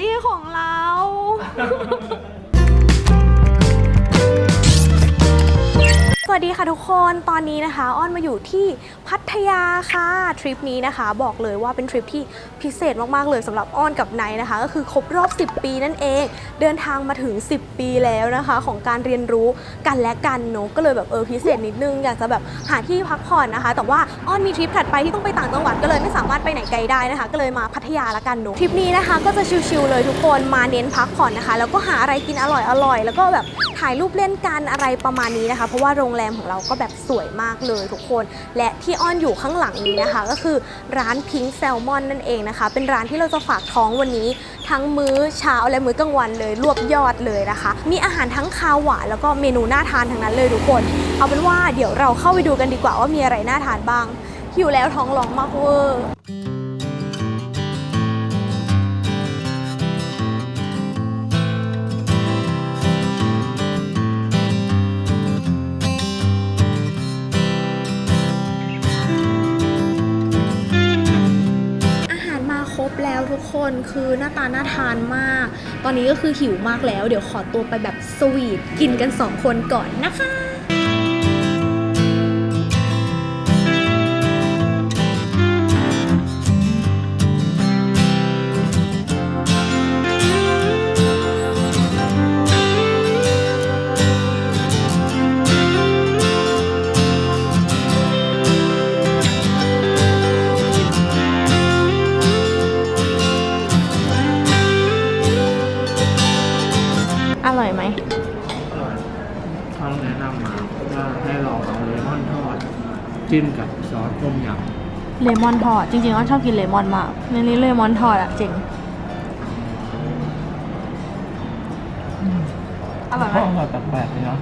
รี่ของเรา สวัสดีค่ะทุกคนตอนนี้นะคะ อ้อนมาอยู่ที่พัทยาค่ะ ทริปนี้นะคะ บอกเลยว่าเป็นทริปที่พิเศษมาก ๆ เลยสำหรับอ้อนกับไนนะคะ ก็คือครบรอบ 10 ปีนั่นเอง เดินทางมาถึง 10 ปีแล้วนะคะ ของการเรียนรู้กันและกันเนอะก็เลยแบบเออพิเศษนิดนึงอยากจะแบบหาที่พักผ่อนนะคะ แต่ว่าอ้อนมีทริปถัดไปที่ต้องไปต่างจังหวัดก็เลยไม่สามารถไปไหนไกลได้นะคะ ก็เลยมาพัทยาละกันเนอะทริปนี้นะคะ ก็จะชิลๆเลยทุกคนมาเน้นพักผ่อนนะคะ แล้วก็หาอะไรกินอร่อยๆแล้วก็แบบถ่ายรูปเล่นกันอะไรประมาณนี้นะคะ เพราะว่าโรงแรมของเราก็แบบสวยมากเลยทุกคน และที่อ้อนอยู่ข้างหลังนี้นะคะ ก็คือร้านพิงแซลมอนนั่นเองนะคะ เป็นร้านที่เราจะฝากท้องวันนี้ ทั้งมื้อเช้าและมื้อกลางวันเลยรวบยอดเลยนะคะ มีอาหารทั้งคาวหวานแล้วก็เมนูน่าทานทั้งนั้นเลยทุกคน เอาเป็นว่าเดี๋ยวเราเข้าไปดูกันดีกว่าว่ามีอะไรน่าทานบ้างหิวแล้วท้องร้องมากเวอร์ คนคือหน้าตาน่าทานมาก ตอนนี้ก็คือหิวมากแล้ว เดี๋ยวขอตัวไปแบบสวีทกินกัน 2 คนก่อนนะคะ นะนำมาว่าให้ลองเอาเลมอนทอดจิ้มกับซอสต้มยเลมอนทอดจริงๆอ้อนชอบกินเลมอนมากในนี้เลมอนทอดอะเจ๋งอร่อยำไหมก็อร่อยแปลกๆเลยนะ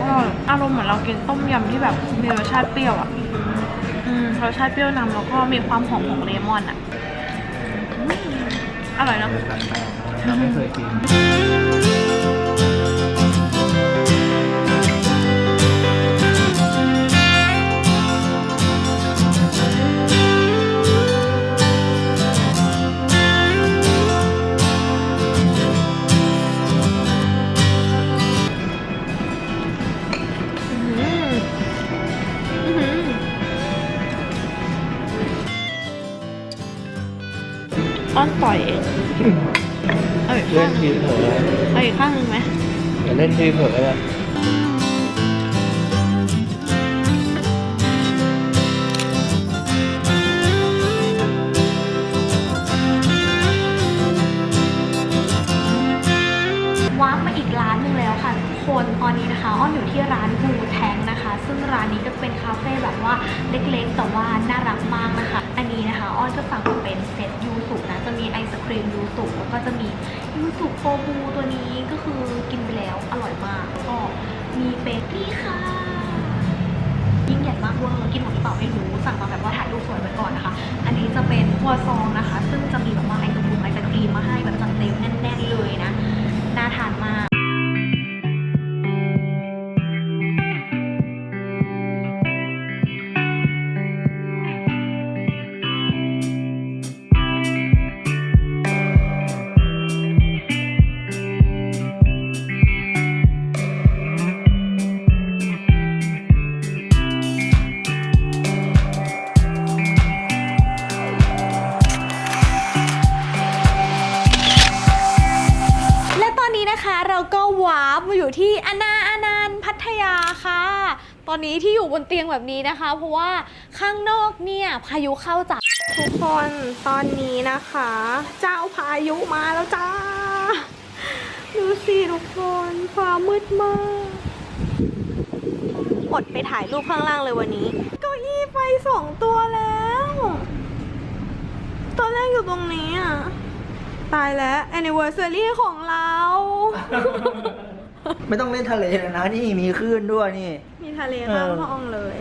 อร่อยอารมณ์เหมือนเรากินต้มยำที่แบบมีรสชาติเปรี้ยวอะอืมรสชาติเปรี้ยวนำแล้วก็มีความหอมของเลมอนอะอืม อร่อยเนาะ เราไม่เคยกิน เอาอีกเล่ข้างนทีเผลอเอาอีกข้างหนึ่งไหมอย่าเล่นทีเผลอเลย ตัวนี้ก็คือกินไปแล้วอร่อยมากก็มีเบกกี้ค่ะ ยิ่งใหญ่มากเวอร์กินหมดหรือเปล่าไม่รู้ สั่งมาแบบว่าถ่ายรูปสวยไว้ก่อนนะคะ อันนี้จะเป็นครัวซองนะคะ ซึ่งจะมีแบบว่าไอศครีมไอศครีมมาให้แบบจัดเต็มแน่นๆเลยนะน่าทานมาก มาอยู่ที่อนาอนันต์พัทยาค่ะ ตอนนี้ที่อยู่บนเตียงแบบนี้นะคะ เพราะว่าข้างนอกเนี่ยพายุเข้าจ้ะทุกคนตอนนี้นะคะ เจ้าพายุมาแล้วจ้า ดูสิทุกคนฟ้ามืดมากอดไปถ่ายรูปข้างล่างเลยวันนี้เก้าอี้ไปสองตัวแล้ว ตอนแรกอยู่ตรงนี้อะ ตายแล้ว anniversary ของเรา ไม่ต้องเล่นทะเลแล้วนะนี่มีคลื่นด้วยนี่ มีทะเลข้างเออห้องเลย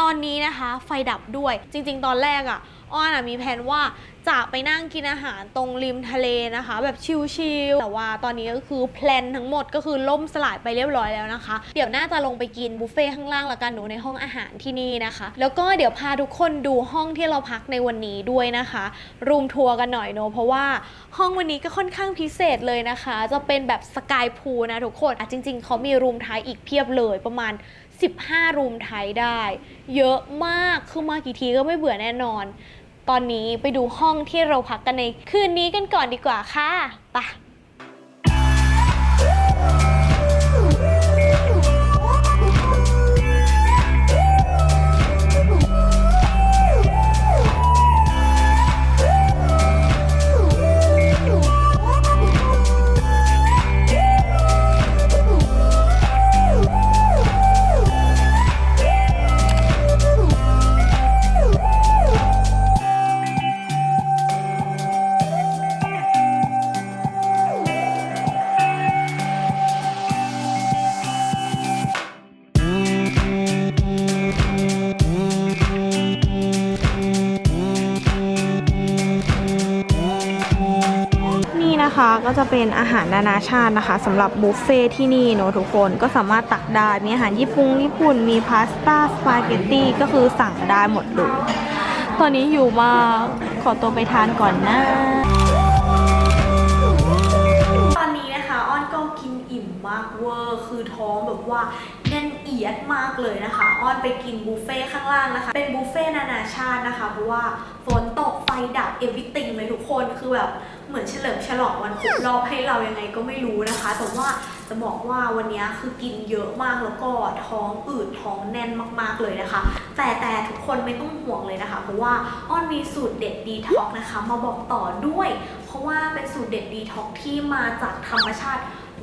ตตอนนี้นะคะ ไฟดับด้วยจริง ๆ ตอนแรกอะ่ะ อ้อนอะมีแผนว่าจะไปนั่งกินอาหารตรงริมทะเลนะคะ แบบชิลๆแต่ว่าตอนนี้ก็คือแพลนทั้งหมดก็คือล่มสลายไปเรียบร้อยแล้วนะคะ เดี๋ยวน่าจะลงไปกินบุฟเฟ่ต์ข้างล่างละกันหนูในห้องอาหารที่นี่นะคะ แล้วก็เดี๋ยวพาทุกคนดูห้องที่เราพักในวันนี้ด้วยนะคะรูมทัวร์กันหน่อยเนอะเพราะว่าห้องวันนี้ก็ค่อนข้างพิเศษเลยนะคะ จะเป็นแบบสกายพูลนะทุกคนอะจริง ๆเขามีรูมท้ายอีกเพียบเลยประมาณ 15 รูมไทยได้ เยอะมาก คือมากี่ทีก็ไม่เบื่อแน่นอน ตอนนี้ไปดูห้องที่เราพักกันในคืนนี้กันก่อนดีกว่าค่ะไปะ นะคะก็จะเป็นอาหารนานาชาตินะคะสำหรับบุฟเฟ่ที่นี่เนอะทุกคนก็สามารถตักได้มีอาหารญี่ปุ่นญี่ปุ่นมีพาสต้าสปาเกตตี้ก็คือสั่งได้หมดเลยตอนนี้อยู่มากขอตัวไปทานก่อนนะตอนนี้นะคะอ้อนก็กินอิ่มมากเวอร์คือท้องแบบว่า ยดมากเลยนะคะ อ้อนไปกินบุฟเฟ่ข้างล่างนะคะ เป็นบุฟเฟ่นานาชาตินะคะ เพราะว่าฝนตกไฟดับเอวิติงเลยทุกคน คือแบบเหมือนเฉลิมฉลองวันครบรอบให้เรายังไงก็ไม่รู้นะคะ แต่ว่าจะบอกว่าวันนี้คือกินเยอะมากแล้วก็ท้องอืดท้องแน่นมากๆเลยนะคะ แต่แต่ทุกคนไม่ต้องห่วงเลยนะคะ เพราะว่าอ้อนมีสูตรเด็ดดีท็อกนะคะ มาบอกต่อด้วย ราะว่าเป็นสูตรเด็ดดีท็อกที่มาจากธรรมชาติ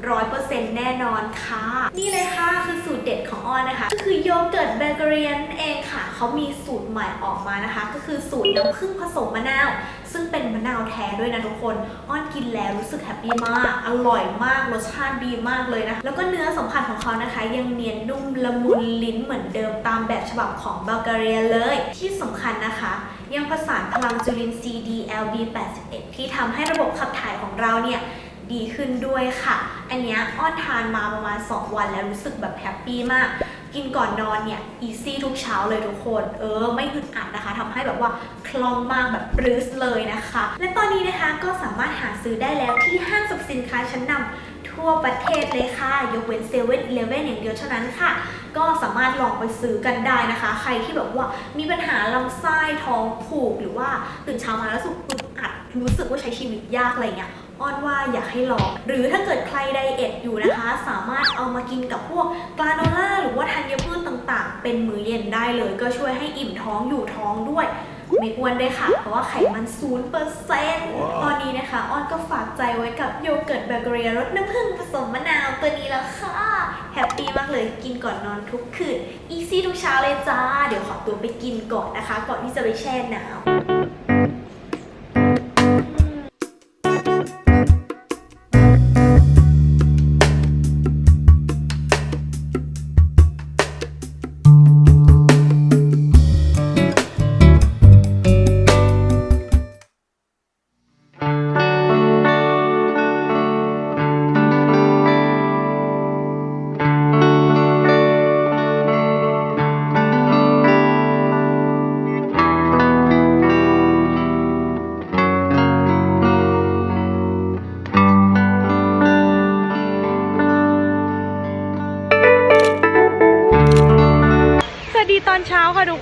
ร้อยเปอร์เซ็นต์แน่นอนค่ะ นี่เลยค่ะคือสูตรเด็ดของอ้อนนะคะ ก็คือโยเกิร์ตเบเกอรียนเองค่ะ เขามีสูตรใหม่ออกมานะคะ ก็คือสูตรน้ำผึ้งผสมมะนาว ซึ่งเป็นมะนาวแท้ด้วยนะทุกคน อ้อนกินแล้วรู้สึกแฮปปี้มาก อร่อยมาก รสชาติดีมากเลยนะ แล้วก็เนื้อสัมผัสของเขานะคะ ยังเนียนนุ่มละมุนลิ้นเหมือนเดิมตามแบบฉบับของเบัลแกเรียเลย ที่สำคัญนะคะ ยังผสานพลังจุลินทรีย์ DLB81 ที่ทำให้ระบบขับถ่ายของเราเนี่ยดีขึ้นด้วยค่ะ อันนี้อ้อนทานมาประมาณ 2 วันแล้วรู้สึกแบบแฮปปี้มาก กินก่อนนอนเนี่ยอีซี่ทุกเช้าเลยทุกคน เออ ไม่อึดอัดนะคะทำให้แบบว่าคล่องมากแบบปรื้สเลยนะคะ และตอนนี้นะคะก็สามารถหาซื้อได้แล้วที่ห้างสรรพสินค้าชั้นนำ ทั่วประเทศเลยค่ะ ยกเว้นเซเว่นอีเลฟเว่นอย่างเดียวเท่านั้นค่ะ ก็สามารถลองไปซื้อกันได้นะคะ ใครที่แบบว่ามีปัญหาลำไส้ท้องผูกหรือว่าตื่นเช้ามาแล้วสึกอึดอัดรู้สึกว่าใช้ชีวิตยากอะไรเงี้ยอ้อนว่าอยากให้ลอง หรือถ้าเกิดใครไดเอทอยู่นะคะ สามารถเอามากินกับพวกกราโนล่าหรือว่าธัญพืชต่างๆ เป็นมื้อเย็นได้เลย ก็ช่วยให้อิ่มท้องอยู่ท้องด้วย ไม่อ้วนด้วยค่ะ เพราะว่าไขมันศูนย์เปอร์เซ็นต์ตอนนี้นะคะอ้อนก็ฝากใจไว้กับโยเกิร์ตเบเกอรี่รสน้ำผึ้งผสมมะนาวตัวนี้แล้วค่ะ แฮปปี้มากเลยกินก่อนนอนทุกคืน อีซี่ทุกเช้าเลยจ้า เดี๋ยวขอตัวไปกินก่อนนะคะ ก่อนที่จะไปแช่น้ำ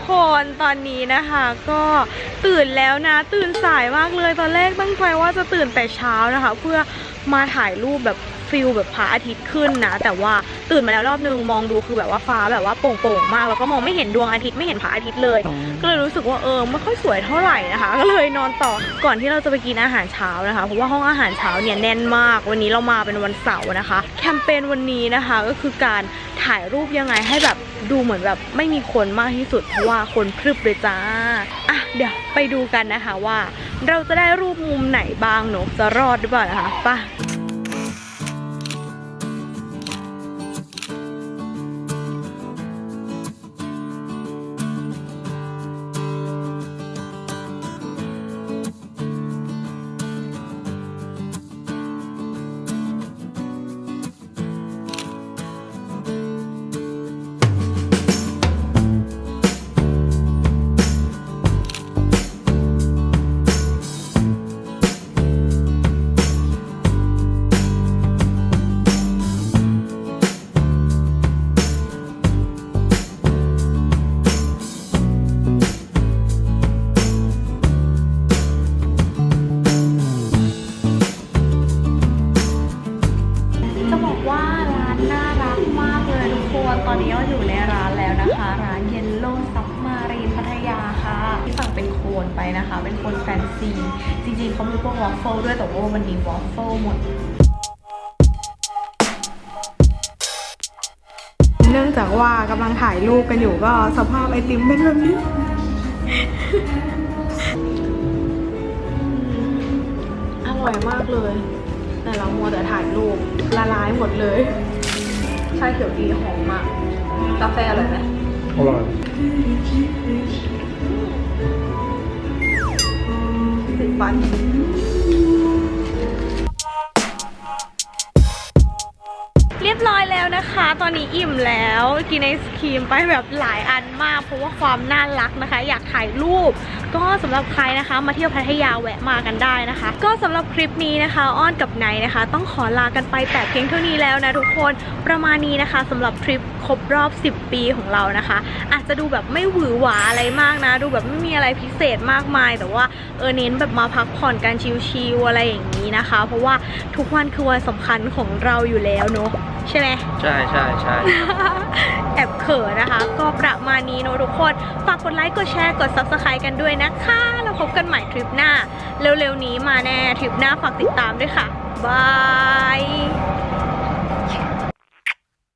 คนตอนนี้นะคะก็ตื่นแล้วนะ ตื่นสายมากเลยตอนแรกตั้งใจว่าจะตื่นแต่เช้านะคะ เพื่อมาถ่ายรูปแบบ ฟิลแบบพระอาทิตย์ขึ้นนะ แต่ว่าตื่นมาแล้วรอบนึงมองดูคือแบบว่าฟ้าแบบว่าโปร่งๆมาก แล้วก็มองไม่เห็นดวงอาทิตย์ไม่เห็นพระอาทิตย์เลย ก็เลยรู้สึกว่าเออไม่ค่อยสวยเท่าไหร่นะคะ ก็เลยนอนต่อก่อนที่เราจะไปกินอาหารเช้านะคะ เพราะว่าห้องอาหารเช้าเนี่ยแน่นมาก วันนี้เรามาเป็นวันเสาร์นะคะ แคมเปญวันนี้นะคะ ก็คือการถ่ายรูปยังไงให้แบบดูเหมือนแบบไม่มีคนมากที่สุดเพราะว่าคนพรึบเลยจ้าอะเดี๋ยวไปดูกันนะคะว่า เราจะได้รูปมุมไหนบ้างเนอะจะรอดหรือเปล่านะคะไป่ ว่าร้านน่ารักมากเลยทุกคนตอนนี้เราอยู่ในร้านแล้วนะคะ ร้านเย็นโลซับมารีนพัทยาค่ะที่ฝั่งเป็นโคนไปนะคะ เป็นโคนแฟนซี จริงๆเขามีพวกวอฟเฟิลด้วยแต่ว่าวันนี้วอฟเฟิลหมดเนื่องจากว่ากำลังถ่ายรูปกันอยู่ก็สภาพไอติมเป็นแบบนี้ อร่อยมากเลย แต่เรามัวแต่ถ่ายรูปละลายหมดเลยชาเขียวดีหอมมากกาแฟอร่อยไหมอร่อยสิบวันเรียบร้อย แล้วนะคะ ตอนนี้อิ่มแล้วกินไอศครีมไปแบบหลายอันมาก เพราะว่าความน่ารักนะคะ อยากถ่ายรูป ก็สำหรับใครนะคะ มาเที่ยวพัทยาแวะมากันได้นะคะ ก็สำหรับคลิปนี้นะคะ อ้อนกับไนนะคะ ต้องขอลากันไปแต่เพียงเท่านี้แล้วนะทุกคนประมาณนี้นะคะสำหรับทริปครบรอบ 10 ปีของเรานะคะ อาจจะดูแบบไม่หวือหวาอะไรมากนะ ดูแบบไม่มีอะไรพิเศษมากมาย แต่ว่าเออเน้นแบบมาพักผ่อนกันชิลๆอะไรอย่างนี้นะคะ เพราะว่าทุกวันคือวันสำคัญของเราอยู่แล้วเนอะใช่ไหมใช่ใช่ใช่ แอบเขินนะคะ ก็ประมาณนี้เนอะทุกคน ฝากกดไลค์ กดแชร์ กด subscribe กันด้วยนะคะแล้วพบกันใหม่ทริปหน้า เร็วๆนี้มาแน่ทริปหน้าฝากติดตามด้วยค่ะ บาย